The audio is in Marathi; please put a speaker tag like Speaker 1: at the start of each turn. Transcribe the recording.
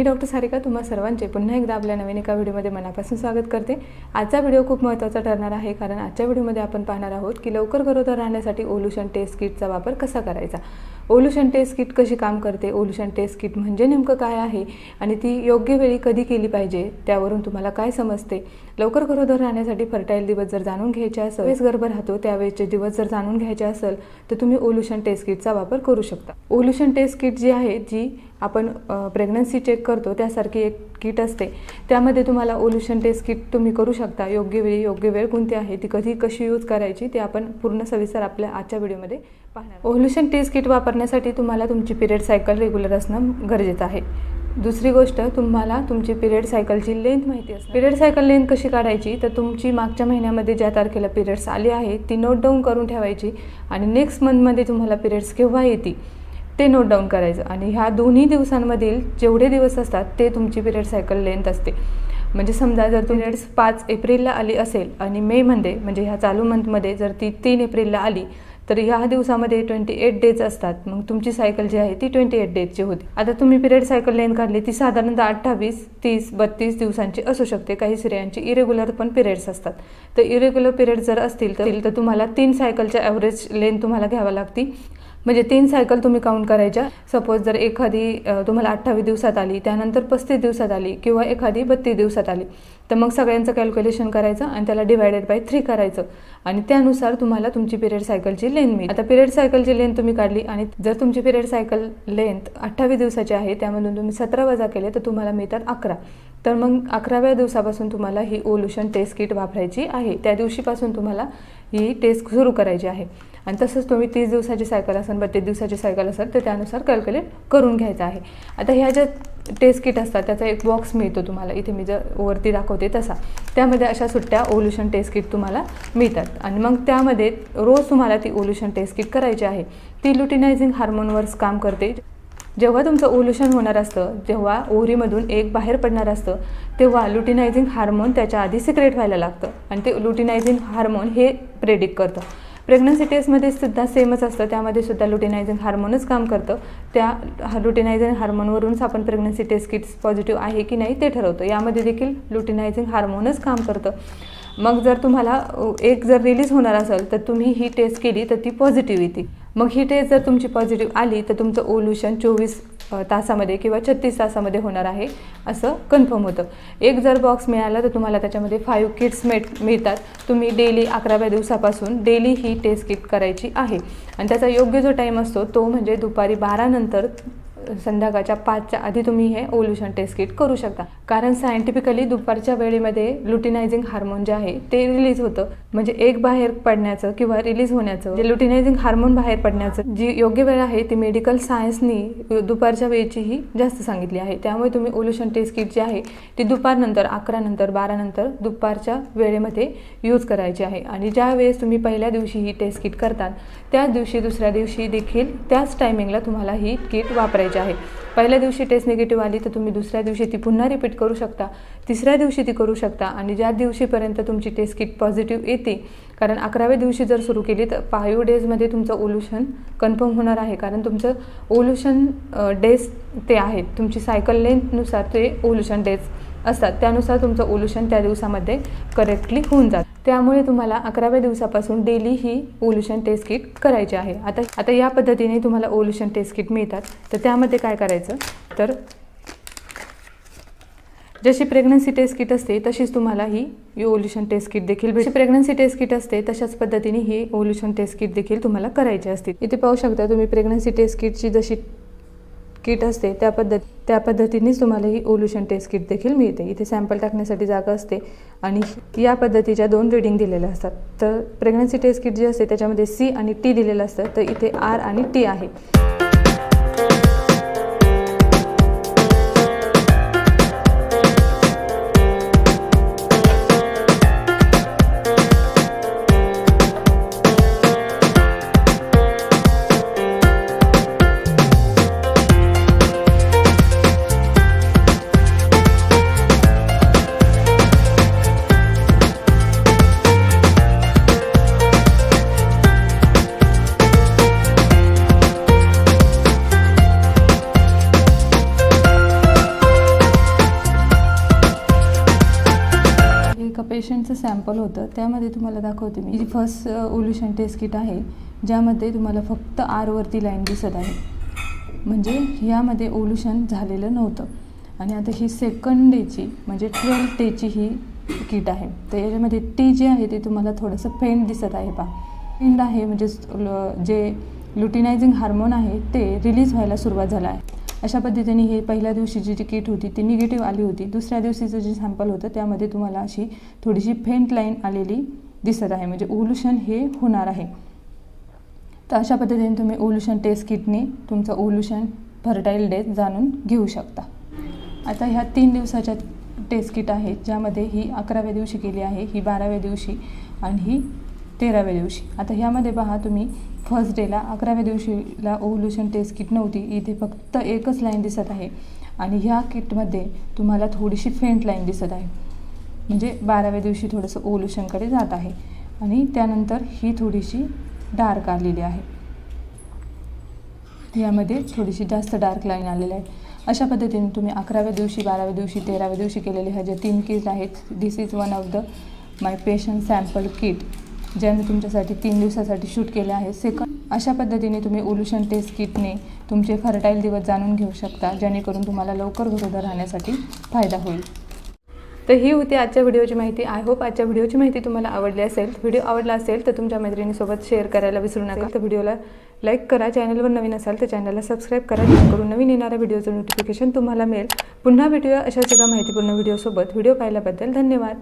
Speaker 1: मी डॉक्टर सारिका तुम्हा सर्वांचे पुन्हा एकदा आपल्या नवीन एका व्हिडिओमध्ये मनापासून स्वागत करते. आजचा व्हिडिओ खूप महत्त्वाचा ठरणार आहे कारण आजच्या व्हिडिओमध्ये आपण पाहणार आहोत की लवकर गरोदर राहण्यासाठी ओल्युशन टेस्ट किटचा वापर कसा करायचा. ओल्युशन टेस्ट किट कशी काम करते? ओल्युशन टेस्ट किट म्हणजे नेमकं काय आहे? आणि ती योग्य वेळी कधी केली पाहिजे? त्यावरून तुम्हाला काय समजते? लवकर गरोदर राहण्यासाठी फर्टाईल दिवस जर जाणून घ्यायचे असेल वेळेस गर्भ राहतो त्यावेळेचे दिवस जर जाणून घ्यायचे असेल तर तुम्ही ओल्युशन टेस्ट किटचा वापर करू शकता. ओल्युशन टेस्ट किट जी आहे जी आपण प्रेग्नन्सी चेक करतो त्यासारखी एक किट असते. त्यामध्ये तुम्हाला ओल्युशन टेस्ट किट तुम्ही करू शकता. योग्य वेळी योग्य वेळ कोणती आहे ती कधी कशी यूज करायची ते आपण पूर्ण सविस्तर आपल्या आजच्या व्हिडिओमध्ये पाहणार ओल्युशन टेस्ट किट वापरण्यासाठी तुम्हाला तुमची पिरियड सायकल रेग्युलर असणं गरजेचं आहे. दुसरी गोष्ट तुम्हाला तुमची पिरियड सायकलची लेंथ माहिती असते पिरियड सायकल लेंथ कशी काढायची तर तुमची मागच्या महिन्यामध्ये ज्या तारखेला पिरियड्स आली आहे ती नोट डाऊन करून ठेवायची आणि नेक्स्ट मंथमध्ये तुम्हाला पिरियड्स केव्हा येते ते नोट डाऊन करायचं. आणि ह्या दोन्ही दिवसांमधील जेवढे दिवस असतात ते तुमची पिरियड सायकल लेंथ असते. म्हणजे समजा जर पिरियड्स पाच एप्रिलला आली असेल आणि मेमध्ये म्हणजे ह्या चालू मंथमध्ये जर ती तीन एप्रिलला आली तर ह्या दिवसामध्ये ट्वेंटी एट डेज असतात. मग तुमची सायकल जी आहे ती ट्वेंटी एट डेजची होती. आता तुम्ही पिरियड सायकल लेन काढली ती साधारणतः अठ्ठावीस तीस बत्तीस दिवसांची असू शकते. काही स्त्रियांची इरेग्युलर पण पिरियड्स असतात. तर इरेग्युलर पिरियड जर असतील तर तुम्हाला तीन सायकलच्या ॲव्हरेज लेन तुम्हाला घ्यावं लागती म्हणजे तीन सायकल तुम्ही काउंट करायच्या. सपोज जर एखादी तुम्हाला अठ्ठावीस दिवसात आली त्यानंतर पस्तीस दिवसात आली किंवा एखादी बत्तीस दिवसात आली तर मग सगळ्यांचं कॅल्क्युलेशन करायचं आणि त्याला डिवायडेड बाय थ्री करायचं. आणि त्यानुसार तुम्हाला तुमची पिरियड सायकलची लेंथ मिळेल आता पिरियड सायकलची लेंथ तुम्ही काढली आणि जर तुमची पिरियड सायकल लेंथ अठ्ठावीस दिवसाची आहे त्यामधून तुम्ही सतरा वजा केले तर तुम्हाला मिळतात अकरा. तर मग अकराव्या दिवसापासून तुम्हाला ही ओल्युशन टेस्ट किट वापरायची आहे. त्या दिवशीपासून तुम्हाला ही टेस्ट सुरू करायची आहे. आणि तसंच तुम्ही तीस दिवसाची सायकल असेल बत्तीस दिवसाची सायकल असेल तर त्यानुसार कॅल्क्युलेट करून घ्यायचं आहे. आता ह्या ज्या टेस्ट किट असतात त्याचा एक बॉक्स मिळतो तुम्हाला. इथे मी जर वरती दाखवते तसा. त्यामध्ये अशा सुट्ट्या ओल्युशन टेस्ट किट तुम्हाला मिळतात. आणि मग त्यामध्ये रोज तुम्हाला ती ओल्युशन टेस्ट किट करायची आहे. ती लुटिनायझिंग हार्मोनवरच काम करते. जेव्हा तुमचं ओल्युशन होणार असतं जेव्हा ओहरीमधून एक बाहेर पडणार असतं तेव्हा लुटिनायझिंग हार्मोन त्याच्या आधी सिक्रेट व्हायला लागतं. आणि ते लुटिनायझिंग हार्मोन हे प्रेडिक्ट करतं. प्रेग्नन्सी टेस्टमध्ये सुद्धा सेमच असतं. त्यामध्ये सुद्धा लुटिनायझिंग हार्मोनच काम करतं. त्या लुटिनायझिंग हार्मोनवरूनच आपण प्रेग्नन्सी टेस्ट किट्स पॉझिटिव्ह आहे की नाही ते ठरवतो. यामध्ये देखील लुटिनायझिंग हार्मोनच काम करतं. मग जर तुम्हाला एक जर रिलीज होणार असेल तर तुम्ही ही टेस्ट केली तर ती पॉझिटिव्ह येते. मग ही टेस्ट जर तुमची पॉझिटिव्ह आली तर तुमचं ओल्युशन चोवीस तासामध्ये किंवा छत्तीस तासामध्ये होणार आहे असं कन्फर्म होतं. एक जर बॉक्स मिळाला तर तुम्हाला त्याच्यामध्ये फाईव्ह किट्स मिळ मिळतात. तुम्ही डेली अकराव्या दिवसापासून डेली ही टेस्ट किट करायची आहे. आणि त्याचा योग्य जो टाईम असतो तो म्हणजे दुपारी बारानंतर संध्याकाळच्या पाचच्या आधी तुम्ही हे ओल्युशन टेस्ट किट करू शकता. कारण सायंटिफिकली दुपारच्या वेळेमध्ये लुटिनायझिंग हार्मोन जे आहे ते रिलीज होतं. म्हणजे एक बाहेर पडण्याचं किंवा रिलीज होण्याचं. जे लुटिनायझिंग हार्मोन बाहेर पडण्याचं जी योग्य वेळ आहे ती मेडिकल सायन्सनी दुपारच्या वेळेचीही जास्त सांगितली आहे. त्यामुळे तुम्ही ओल्युशन टेस्ट किट जी आहे ती दुपारनंतर अकरानंतर बारानंतर दुपारच्या वेळेमध्ये यूज करायची आहे. आणि ज्या वेळेस तुम्ही पहिल्या दिवशी ही टेस्ट किट करतात त्याच दिवशी दुसऱ्या दिवशी देखील त्याच टायमिंगला तुम्हाला ही किट वापरायची आहे. पहिल्या दिवशी टेस्ट निगेटिव्ह आली तर तुम्ही दुसऱ्या दिवशी ती पुन्हा रिपीट करू शकता. तिसऱ्या दिवशी ती करू शकता आणि ज्या दिवशीपर्यंत तुमची टेस्ट किट पॉझिटिव्ह येते कारण अकराव्या दिवशी जर सुरू केली तर फाईव्ह डेजमध्ये तुमचं ओल्युशन कन्फर्म होणार आहे. कारण तुमचं ओल्युशन डेज ते आहेत. तुमची सायकल लेंथनुसार ते ओल्युशन डेज असतात. त्यानुसार तुमचं ओल्युशन त्या दिवसामध्ये करेक्टली होऊन जातं. त्यामुळे तुम्हाला अकराव्या दिवसापासून डेली ही ओल्युशन टेस्ट किट करायची आहे. आता आता या पद्धतीने तुम्हाला ओल्युशन टेस्ट किट मिळतात. तर त्यामध्ये काय करायचं? तर जशी प्रेग्नन्सी टेस्ट किट असते तशीच तुम्हाला ही ओल्युशन टेस्ट किट देखील जशी प्रेग्नन्सी टेस्ट किट असते तशाच पद्धतीने ही ओल्युशन टेस्ट किट देखील तुम्हाला करायची असते. इथे पाहू शकता तुम्ही प्रेग्नन्सी टेस्ट किटची जशी किट असते त्या पद्धत त्या पद्धतीनेच तुम्हाला ही ओल्युशन टेस्ट किट देखील मिळते. इथे सॅम्पल टाकण्यासाठी जागा असते आणि या पद्धतीच्या दोन रिडिंग दिलेल्या असतात. तर प्रेग्नन्सी टेस्ट किट जी असते त्याच्यामध्ये सी आणि टी दिलेलं असतं. तर इथे आर आणि टी आहे. पेशंटचं सॅम्पल होतं त्यामध्ये तुम्हाला दाखवते मी. फर्स्ट ओल्युशन टेस्ट किट आहे ज्यामध्ये तुम्हाला फक्त आरवरती लाईन दिसत आहे. म्हणजे ह्यामध्ये ओल्युशन झालेलं नव्हतं. आणि आता ही सेकंड डेची म्हणजे ट्वेल्थ डेची ही किट आहे. तर याच्यामध्ये टी जे आहे ते तुम्हाला थोडंसं फेंट दिसत आहे पा फेंट आहे म्हणजे जे लुटिनायझिंग हार्मोन आहे ते रिलीज व्हायला सुरुवात झाला आहे. अशा पद्धतीने हे पहिल्या दिवशी जी किट होती ती निगेटिव्ह आली होती. दुसऱ्या दिवशीचं जे सॅम्पल होतं त्यामध्ये तुम्हाला अशी थोडीशी फेंट लाईन आलेली दिसत आहे. म्हणजे ओल्युशन हे होणार आहे. तर अशा पद्धतीने तुम्ही ओल्युशन टेस्ट किटने तुमचं ओल्युशन फर्टाईल डेट जाणून घेऊ शकता. आता ह्या तीन दिवसाच्या टेस्ट किट आहेत ज्यामध्ये ही अकराव्या दिवशी केली आहे ही बाराव्या दिवशी आणि ही तेराव्या दिवशी. आता ह्यामध्ये पहा तुम्ही फर्स्ट डेला अकराव्या दिवशीला ओव्ह्युलेशन टेस्ट किट नव्हती. इथे फक्त एकच लाईन दिसत आहे. आणि ह्या किटमध्ये तुम्हाला थोडीशी फेंट लाईन दिसत आहे. म्हणजे बाराव्या दिवशी थोडंसं ओव्ह्युलेशनकडे जात आहे. आणि त्यानंतर ही थोडीशी डार्क आलेली आहे. यामध्ये थोडीशी जास्त डार्क लाईन आलेली आहे. अशा पद्धतीने तुम्ही अकराव्या दिवशी बाराव्या दिवशी तेराव्या दिवशी केलेले ह्या ज्या तीन किट आहेत this is one of the my patient sample kit ज्या मी तुमच्यासाठी तीन दिवसासाठी शूट केले आहे सेकंड अशा पद्धतीने तुम्ही ओल्युशन टेस्ट किटने तुमचे फर्टाईल दिवस जाणून घेऊ शकता जेणेकरून तुम्हाला लवकर गरोदर राहण्यासाठी फायदा होईल. तर ही होती आजच्या व्हिडिओची माहिती. आय होप आजच्या व्हिडिओची माहिती तुम्हाला आवडली असेल. व्हिडिओ आवडला असेल तर तुमच्या मैत्रिणीसोबत शेअर करायला विसरू नका. तर व्हिडिओला लाईक करा. चॅनलवर नवीन असाल तर चॅनलला सबस्क्राईब करा. जेणेकरून नवीन येणाऱ्या व्हिडिओचं नोटिफिकेशन तुम्हाला मिळेल. पुन्हा भेटूया अशाच एका माहितीपूर्ण व्हिडिओसोबत. व्हिडिओ पाहिल्याबद्दल धन्यवाद.